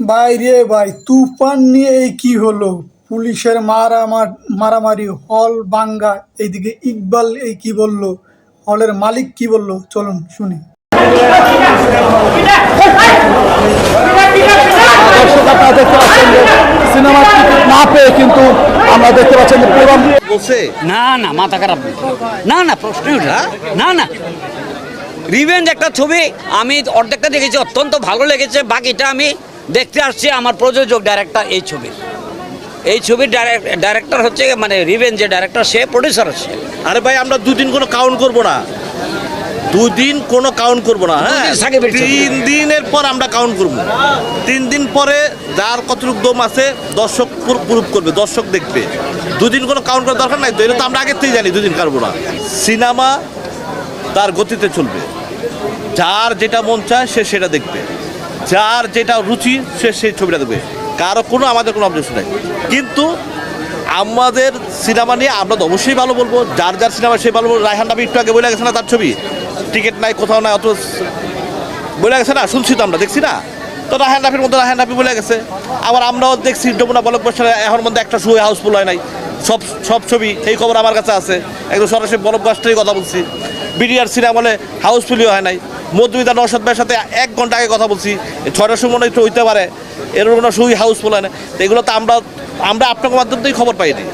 বাইরে ভাই তুফান নিয়ে এই কি হলো? পুলিশের মারামার মারামারি হল বাঙ্গা এইদিকে ইকবাল এই কি বলল? হলের মালিক কি বলল? চলুন শুনি। টিকিট না পেয়ে কিন্তু আমরা দেখতে পাচ্ছেন পুরো বলছে না না মাথা খারাপ না না প্রশ্নই না। না না। রিভেঞ্জ একটা ছবি আমি অর্ধেকটা দেখেছি অত্যন্ত ভালো লেগেছে বাকিটা আমি দেখতে আসছি আমার প্রযোজক ডাইরেক্টর এই ছবির। এই ছবির ডাইরেক্টর হচ্ছে মানে রিভেঞ্জ যে ডাইরেক্টর সে প্রডিউসার হচ্ছে। আরে ভাই আমরা দুদিন কোনো কাউন্ট করব না। দুদিন কোনো কাউন্ট করব না হ্যাঁ? তিন দিনের পর আমরা কাউন্ট করব। তিন দিন পরে যার কতটুকু দম আছে দর্শক প্রুভ করবে দর্শক দেখবে। দুদিন কোনো কাউন্ট করার দরকার নাই তো এটা তো আমরা আগের থেকেই জানি দুদিন কারবো না। সিনেমা তার গতিতে চলবে। যার যেটা মন চায় সে সেটা দেখবে। যার যেটা রুচি, সে সেই ছবিটা দেখবে। কারও কোনো, আমাদের কোনো অবজেকশন নেই। কিন্তু আমাদের সিনেমা নিয়ে আমরা তো অবশ্যই ভালো বলব। যার যার সিনেমা, সে ভালো বলব। রায়হান রাবি একটু আগে বলে গেছে না তার ছবি? টিকিট নাই, কোথাও নাই অত বলে গেছে না, শুনছি তো আমরা, দেখছি না? তো রায়হান রাফির মধ্যে রায়হান রাফি বলে গেছে। আবার আমরাও দেখছি, যমুনা বলক বসারে এখন মধ্যে একটা শুয়ে হাউসফুল হয় নাই। সব সব ছবি, এই খবর আমার কাছে আছে। একদম সরাসরি বলক বাসটারই কথা বলছি। বিডিআর সিনেমা বলে হাউসফুলই হয় নাই। মধুমিতা নৌসদ ভাইয়ের সাথে এক ঘণ্টা আগে কথা বলছি ছয়টার সময় মনে হয় একটু হইতে পারে এরকম কোনো শোই হাউসফুল হয় না তো এগুলো তো আমরা আমরা আপনার মাধ্যম থেকেই খবর পাইনি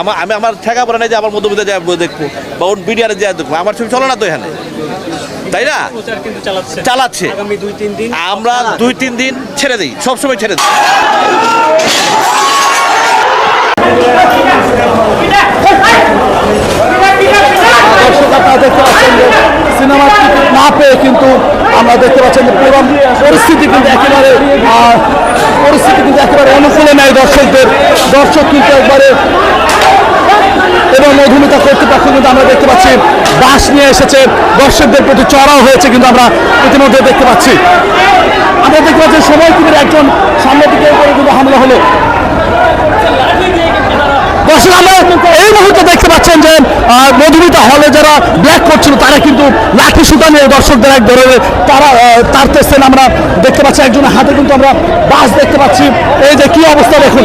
আমার আমি আমার ঠেকা পড়ে নাই যে আমার মধুমিতা যায় দেখব বা ওর বিডিআরে যায় দেখব আমার ছবি চলে না তো এখানে তাই না চালাচ্ছে আমরা দুই তিন দিন ছেড়ে দিই সবসময় ছেড়ে দিই দর্শক আপনারা দেখতে পাচ্ছেন যে সিনেমার টিকিট না পেয়ে কিন্তু আমরা দেখতে পাচ্ছেন যে পুরো পরিস্থিতি কিন্তু একেবারে পরিস্থিতি কিন্তু একেবারে অনুকূলে নেয় দর্শকদের দর্শক কিন্তু একবারে এবং মধুমিতা কর্তৃপক্ষ কিন্তু আমরা দেখতে পাচ্ছি বাস নিয়ে এসেছে দর্শকদের প্রতি চড়াও হয়েছে কিন্তু আমরা ইতিমধ্যে দেখতে পাচ্ছি আমরা দেখতে পাচ্ছি সময় কিন্তু একজন সামনের দিকে কিন্তু হামলা হলো দর্শক আমরা এই মুহূর্তে দেখতে পাচ্ছেন যে মধুমিতা হলে যারা ব্ল্যাক করছিল, তারা কিন্তু লাঠি সুতা নিয়ে দর্শকদের এক ধরনের তারা তারতেছেন আমরা দেখতে পাচ্ছি। একজনের হাতে কিন্তু আমরা বাস দেখতে পাচ্ছি। এই যে কি অবস্থা দেখুন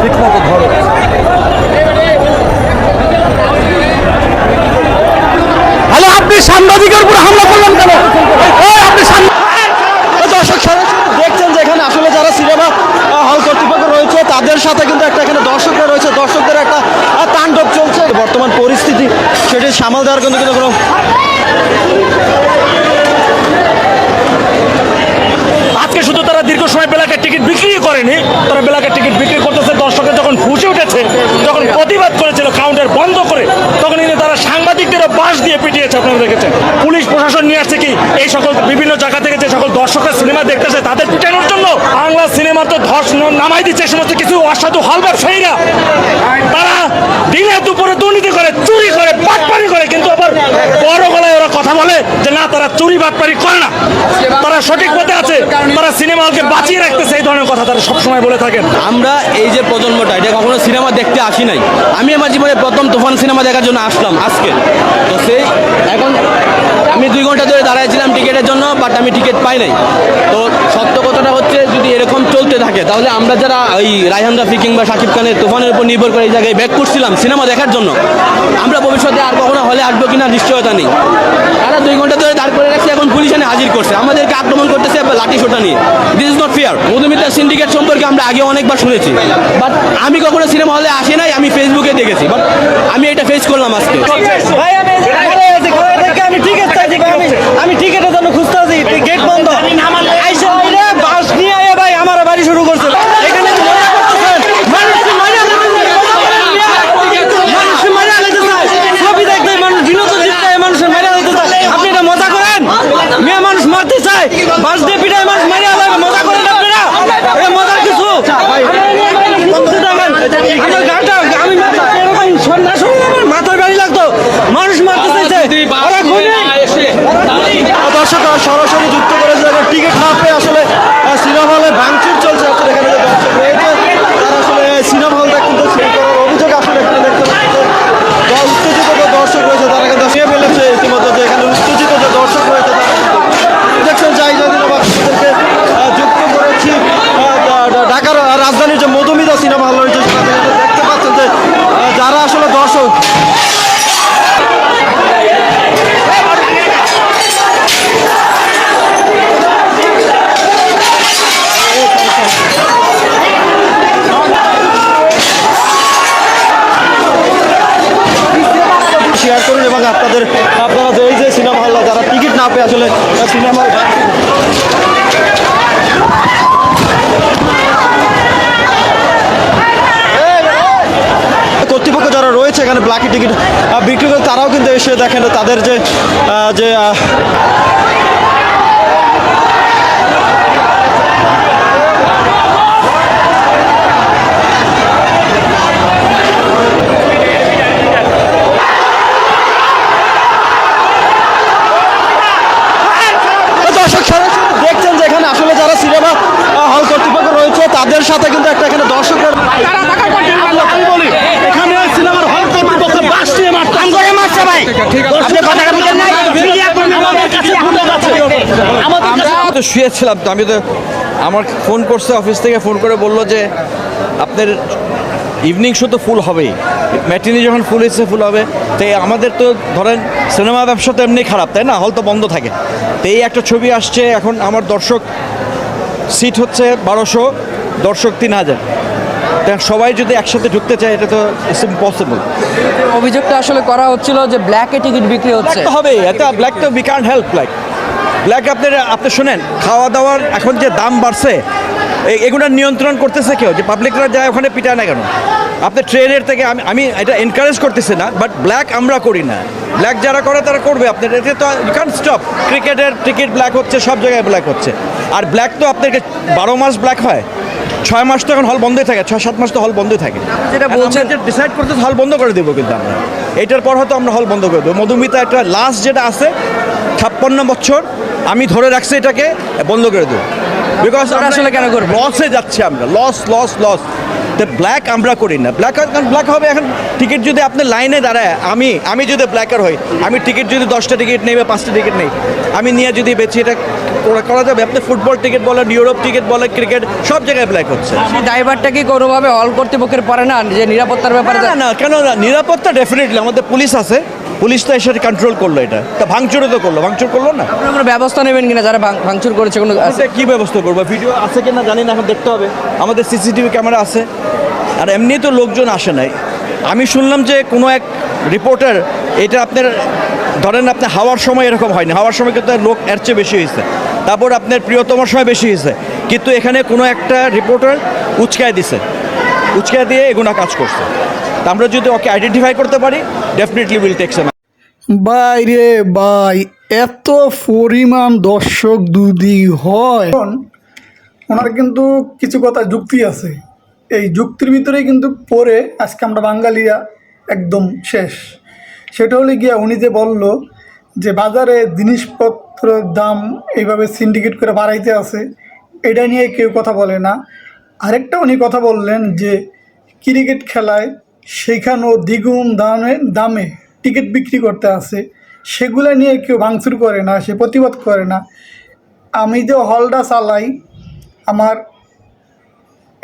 ঠিকমতো ধরো হ্যালো আপনি সাংবাদিকের উপর হামলা করলেন কেন এই আপনি সাংবাদিক দর্শক সরাসরি দেখছেন যে এখানে আসলে যারা সিনেমা হল কর্তৃপক্ষ রয়েছে তাদের সাথে কিন্তু একটা এখানে দর্শকরা রয়েছে। দর্শকদের একটা তাণ্ডব চলছে। বর্তমান পরিস্থিতি সেটি সামাল দেওয়ার কিন্তু কোনো আজকে শুধু তারা দীর্ঘ সময় বেলাকের টিকিট বিক্রি করেনি, তারা বেলাকের টিকিট বিক্রি করতেছে, দর্শকের যখন ফুসে উঠেছে, যখন প্রতিবাদ করেছিল, কাউন্টার বন্ধ করে, তখন কিন্তু তারা সাংবাদিকদেরও বাস দিয়ে পিটিয়েছে আপনারা দেখেছেন। পুলিশ প্রশাসন নিয়ে আসছে কি, এই সকল বিভিন্ন জায়গা থেকে যে সকল দর্শকরা সিনেমা দেখতেছে, তাদের পিটানোর সিনেমা তো ধস নামাই দিচ্ছে, সমস্ত কিছু অসাধু হল ব্যবসায়ীরা। তারা দিনে দুপুরে দুর্নীতি করে, চুরি করে, বাটপারি করে, কিন্তু আবার বড় গলায় ওরা কথা বলে যে না, তারা চুরি বাটপারি করে না। তারা সঠিক পথে আছে, তারা সিনেমা হলকে বাঁচিয়ে রাখতেছে, এই ধরনের কথা তারা সবসময় বলে থাকেন। আমরা এই যে প্রজন্মটা, এটা কখনো সিনেমা দেখতে আসি নাই। আমি আমার জীবনে প্রথম তুফান সিনেমা দেখার জন্য আসলাম, আজকে। তো আমি দুই ঘণ্টা ধরে দাঁড়াইছিলাম টিকিটের জন্য বাট আমি টিকিট পাই নাই। তো সত্য কথাটা হচ্ছে, যদি এরকম চলতে থাকে, তাহলে আমরা যারা ওই রায়হান রাফি কিংবা শাকিব খানের তুফানের উপর নির্ভর করে এই জায়গায় ব্যাক করছিলাম সিনেমা দেখার জন্য, আমরা ভবিষ্যতে আর কখনো হলে আসব কিনা নিশ্চয়তা নেই। তারা দুই ঘণ্টা ধরে দাঁড় করে রাখছে এখন পুলিশ এনে হাজির করছে। আমাদেরকে আক্রমণ করতেছে লাঠি সোটা নিয়ে। This is not fair Madhumita syndicate সম্পর্কে আমরা আগে অনেকবার শুনেছি। বাট আমি কখনো সিনেমা হলে আসি নাই, আমি ফেসবুকে দেখেছি। বাট আমি এটা ফেস করলাম আজকে। শেয়ার করুন এবং আপনাদের আপনারা যে এই যে সিনেমা হল যারা টিকিট না পেয়ে আসলে সিনেমা কর্তৃপক্ষ যারা রয়েছে এখানে ব্লাকি টিকিট বিক্রি করে তারাও কিন্তু এসে দেখেন তাদের যে যে শুয়েছিলাম তো আমি তো আমার ফোন করছে অফিস থেকে ফোন করে বলল যে আপনার ইভিনিং শো তো ফুল হবেই। ম্যাটিনি যখন ফুল হয়েছে ফুল হবে তো এই আমাদের তো ধরেন সিনেমা ব্যবসা তো এমনি খারাপ তাই না? হল তো বন্ধ থাকে। তো এই একটা ছবি আসছে এখন আমার দর্শক সিট হচ্ছে বারোশো দর্শক তিন হাজার। সবাই যদি একসাথে ঢুকতে চায় এটা তো ইটস ইম্পসিবল অভিযোগটা আসলে করা হচ্ছিল যে ব্ল্যাকে টিকিট বিক্রি হচ্ছে। হবেই এটা ব্ল্যাক তো we can't help black black আপনার আপনি শোনেন খাওয়া দাওয়ার এখন যে দাম বাড়ছে এগুলো নিয়ন্ত্রণ করতেছে কেউ? যে পাবলিকরা যায় ওখানে পিটায় না কেন? আপনি ট্রেনের থেকে, আমি আমি এটা এনকারেজ করতেছি না বাট ব্ল্যাক আমরা করি না। ব্ল্যাক যারা করে, তারা করবে। আপনার এতে তো ইউ ক্যান স্টপ ক্রিকেটের টিকিট ব্ল্যাক হচ্ছে, সব জায়গায় ব্ল্যাক হচ্ছে। আর ব্ল্যাক তো আপনাকে বারো মাস ব্ল্যাক হয়। ছয় মাস তো এখন হল বন্ধই থাকে ছয় সাত মাস তো হল বন্ধই থাকে। যেটা বলছেন ডিসাইড করতে হল বন্ধ করে দেবো কিন্তু আমরা। এটার পর হয়তো আমরা হল বন্ধ করে দেবো। মধুমিতা একটা লাস্ট যেটা আছে ছাপ্পান্ন বছর আমি ধরে রাখছি এটাকে বন্ধ করে দেবো। বিকজ আমরা আসলে কেন করব? লসে যাচ্ছে আমরা। লস লস লস তো ব্ল্যাক আমরা করি না। ব্ল্যাক কারণ ব্ল্যাক হবে এখন টিকিট যদি আপনি লাইনে দাঁড়ায় আমি আমি যদি ব্ল্যাকার হই আমি টিকিট যদি দশটা টিকিট নেই বা পাঁচটা টিকিট নেই আমি নিয়ে যদি বেছি এটা করা- করা যাবে? আপনি ফুটবল টিকিট বলেন ইউরোপ টিকিট বলেন ক্রিকেট সব জায়গায় ব্ল্যাক হচ্ছে। সেই ড্রাইভারটা কি কোনোভাবে হল কর্তৃপক্ষের পরে না? যে নিরাপত্তার ব্যাপারে না না কেন না? নিরাপত্তা ডেফিনেটলি আমাদের পুলিশ আছে। পুলিশ তো এসে কন্ট্রোল করল এটা। তা ভাঙচুরও তো করল। ভাঙচুর করল না? আপনারা কোনো ব্যবস্থা নেবেন কিনা যারা ভাঙ- ভাঙচুর করেছে কোনো কি ব্যবস্থা করব? ভিডিও আছে কিনা জানি না এখন দেখতে হবে। আমাদের সিসিটিভি ক্যামেরা আছে। আর এমনি তো লোকজন আসে নাই। আমি শুনলাম যে কোনো এক রিপোর্টার এটা আপনার ধরেন আপনি হাওয়ার সময় এরকম হয়নি। হাওয়ার সময় কিন্তু লোক এর চেয়ে বেশি হয়েছে। তারপর আপনার প্রিয়তমার সময় বেশি হয়েছে। কিন্তু এখানে কোনো একটা রিপোর্টার উচকায় দিছে। উচকায় দিয়ে এগুনা কাজ করছে। তা আমরা যদি ওকে আইডেন্টিফাই করতে পারি ডেফিনেটলি উইল টেকস ভাই রে ভাই এত পরিমাণ দর্শক দুদি হয়। ওনার কিন্তু কিছু কথা যুক্তি আছে। এই যুক্তির ভিতরেই কিন্তু পরে আজকে আমরা বাঙালিরা একদম শেষ। সেটা হলে গিয়া উনি যে বলল যে বাজারে জিনিসপত্রের দাম এইভাবে সিন্ডিকেট করে বাড়াইতে আছে, এটা নিয়ে কেউ কথা বলে না। আরেকটা উনি কথা বললেন যে ক্রিকেট খেলায় সেখানেও দ্বিগুণ দামে দামে টিকিট বিক্রি করতে আসে সেগুলো নিয়ে কেউ ভাঙচুর করে না, সে প্রতিবাদ করে না। আমি যে হলটা চালাই, আমার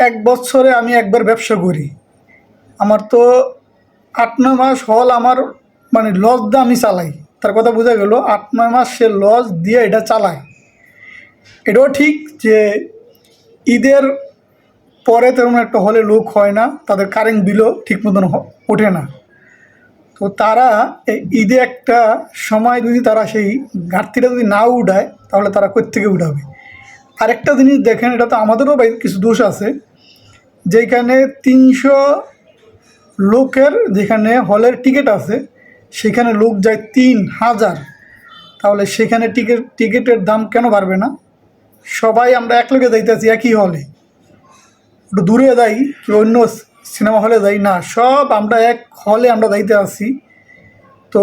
এক বছরে আমি একবার ব্যবসা করি। আমার তো আট, নয় মাস হল আমার মানে লস দিয়ে আমি চালাই। তার কথা বোঝা গেল, আট, নয় মাস সে লস দিয়ে এটা চালায়। এটাও ঠিক যে ঈদের পরে তেমন একটা হলে লোক হয় না, তাদের কারেন্ট বিলও ঠিক মতন ওঠে না। তো তারা এই ঈদে একটা সময় যদি তারা সেই ঘাটতিটা যদি না উঠায়, তাহলে তারা কোথেকে উঠাবে? আরেকটা জিনিস দেখেন, এটা তো আমাদেরও কিছু দোষ আছে। যেখানে তিনশো লোকের যেখানে হলের টিকিট আছে, সেখানে লোক যায় তিন হাজার। তাহলে সেখানে টিকিট, টিকিটের দাম কেন বাড়বে না? সবাই আমরা এক লোকে যাইতেছি একই হলে। একটু দূরে যাই কি অন্য সিনেমা হলে যাই, না, সব আমরা এক হলে আমরা যাইতে আসি। তো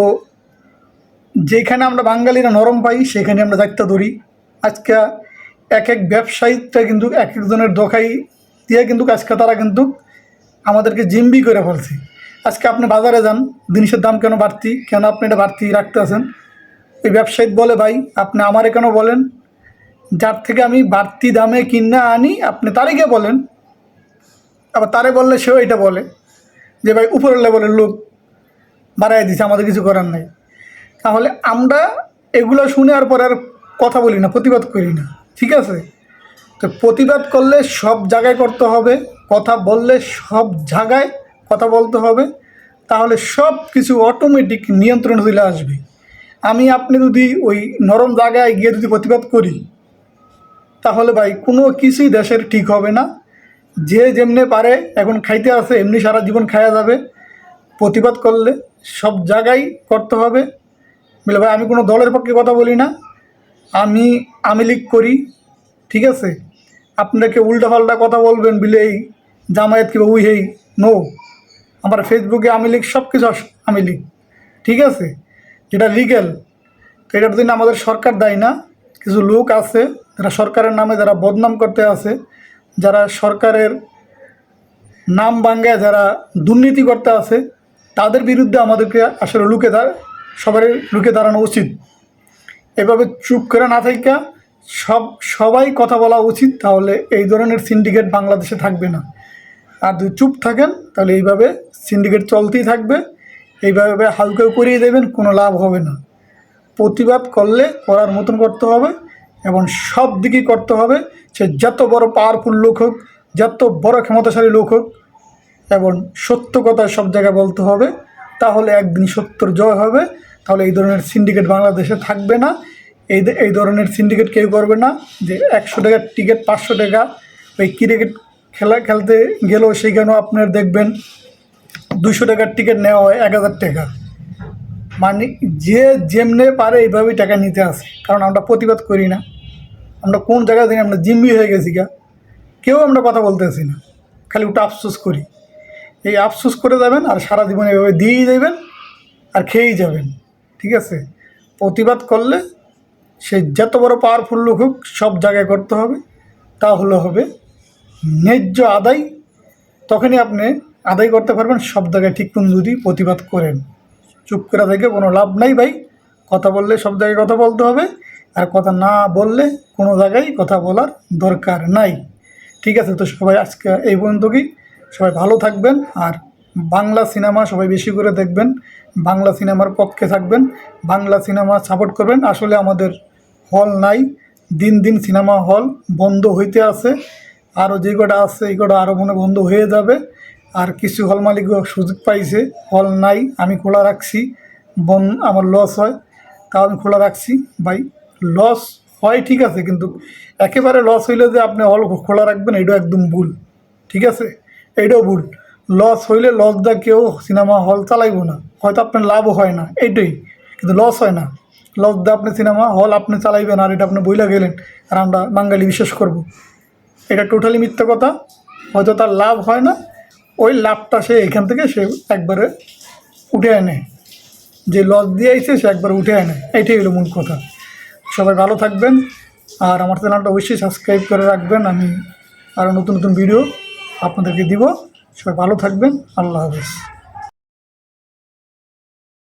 যেখানে আমরা বাঙালিরা নরম পাই, সেখানে আমরা দায়িত্ব ধরি। আজকে এক এক ব্যবসায়ীটা কিন্তু এক একজনের দোকাই দিয়ে কিন্তু আজকে তারা কিন্তু আমাদেরকে জিম্বি করে ফেলছে। আজকে আপনি বাজারে যান, জিনিসের দাম কেন বাড়তি, কেন আপনি এটা বাড়তি রাখতে আছেন? ওই ব্যবসায়ী বলে, ভাই, আপনি আমারে কেন বলেন? যার থেকে আমি বাড়তি দামে কিনে আনি, আপনি গিয়ে বলেন? আবার তারে বললে সেও এটা বলে যে, ভাই, উপরের লেভেলের লোক বাড়াই দিছে, আমাদের কিছু করার নাই। তাহলে আমরা এগুলো শুনে আর পরে আর কথা বলি না, প্রতিবাদ করি না। ঠিক আছে? তো প্রতিবাদ করলে সব জায়গায় করতে হবে, কথা বললে সব জায়গায় কথা বলতে হবে, তাহলে সব কিছু অটোমেটিক নিয়ন্ত্রণ চলে আসবে। আমি আপনি যদি ওই নরম জায়গায় গিয়ে যদি প্রতিবাদ করি, তাহলে ভাই কোনো কিছুই দেশের ঠিক হবে না। যে যেমনে পারে এখন খাইতে আসে, এমনি সারা জীবন খাওয়া যাবে। প্রতিবাদ করলে সব জায়গায় করতে হবে। বলে ভাই আমি কোনো দলের পক্ষে কথা বলি না। আমি আমি লীগ করি, ঠিক আছে? আপনাকে উল্টাপাল্টা কথা বলবেন বিলে এই জামায়াত কিংবা উই হেই, নো। আমার ফেসবুকে আমি লীগ সব কিছু আমি লীগ ঠিক আছে? যেটা লিগ্যাল তো এটার জন্য আমাদের সরকার দায়ী না। কিছু লোক আছে, যারা সরকারের নামে যারা বদনাম করতে আছে, যারা সরকারের নাম ভাঙ্গায় যারা দুর্নীতি করতে আছে, তাদের বিরুদ্ধে আমাদেরকে আসলে লুকে দা সবারই লুকে দাঁড়ানো উচিত। এভাবে চুপ করে না থাকা সব, সবাই কথা বলা উচিত, তাহলে এই ধরনের সিন্ডিকেট বাংলাদেশে থাকবে না। আর যদি চুপ থাকেন, তাহলে এইভাবে সিন্ডিকেট চলতেই থাকবে। এইভাবে হালকাও করিয়ে দেবেন, কোনো লাভ হবে না। প্রতিবাদ করলে করার মতন করতে হবে এবং সব দিকেই করতে হবে সে যত বড় পাওয়ারফুল লোক হোক, যত বড় ক্ষমতাশালী লোক হোক, এবং সত্য কথা সব জায়গায় বলতে হবে, তাহলে একদিন সত্যর জয় হবে। তাহলে এই ধরনের সিন্ডিকেট বাংলাদেশে থাকবে না। এই এই ধরনের সিন্ডিকেট কেউ করবে না, যে একশো টাকার টিকিট পাঁচশো টাকা, ওই ক্রিকেট খেলা খেলতে গেলেও সেখানেও আপনার দেখবেন দুশো টাকার টিকিট নেওয়া হয়, এক হাজার টাকা। মানে যে যেমনে পারে এইভাবেই টাকা নিতে আসে, কারণ আমরা প্রতিবাদ করি না। আমরা কোন জায়গা থেকে আমরা জিম্মি হয়ে গেছি গা। কেউ আমরা কথা বলতেছি না, খালি ওটা আফসোস করি। এই আফসোস করে যাবেন আর সারা জীবন এভাবে দিয়েই যাবেন আর খেয়েই যাবেন, ঠিক আছে? প্রতিবাদ করলে সে যত বড় পাওয়ারফুল লোক হোক, সব জায়গায় করতে হবে। তাহলে হবে ন্যায্য আদায়। তখনই আপনি আদায় করতে পারবেন, সব জায়গায় ঠিক যদি প্রতিবাদ করেন। চুপ করে থেকে কোনো লাভ নাই ভাই। কথা বললে সব জায়গায় কথা বলতে হবে, আর কথা না বললে কোনো জায়গায় কথা বলার দরকার নাই। ঠিক আছে তো সবাই, আজকে এই পর্যন্ত কি সবাই ভালো থাকবেন, আর বাংলা সিনেমা সবাই বেশি করে দেখবেন। বাংলা সিনেমার পক্ষে থাকবেন, বাংলা সিনেমা সাপোর্ট করবেন। আসলে আমাদের হল নাই, দিন দিন সিনেমা হল বন্ধ হইতে আছে। আরও যে কটা আছে, এই কটা আরও মনে বন্ধ হয়ে যাবে। আর কিছু হল মালিকও সুযোগ পাইছে, হল নাই, আমি খোলা রাখছি, বন, আমার লস হয়। তাও আমি খোলা রাখছি, ভাই লস হয় ঠিক আছে, কিন্তু একেবারে লস হইলে যে আপনি হল খোলা রাখবেন এটাও একদম ভুল, ঠিক আছে? এইটাও ভুল। লস হইলে লস দা কেউ সিনেমা হল চালাইবো না, হয়তো আপনার লাভও হয় না, এইটাই, কিন্তু লস হয় না। লস দা আপনি সিনেমা হল আপনি চালাইবেন আর এটা আপনি বইলা গেলেন। আর আমরা বাঙালি বিশ্বাস করব। এটা টোটালি মিথ্যা কথা। হয়তো তার লাভ হয় না। ওই লাভটা সে এখান থেকে সে একবারে উঠে আনে। যে লস দিয়ে আইছে সে একবার উঠে আনে। এটাই হলো মূল কথা। সবাই ভালো থাকবেন। আর আমার চ্যানেলটা অবশ্যই সাবস্ক্রাইব করে রাখবেন। আমি আরও নতুন নতুন ভিডিও আপনাদেরকে দিব। সবাই ভালো থাকবেন। আল্লাহ হাফেজ।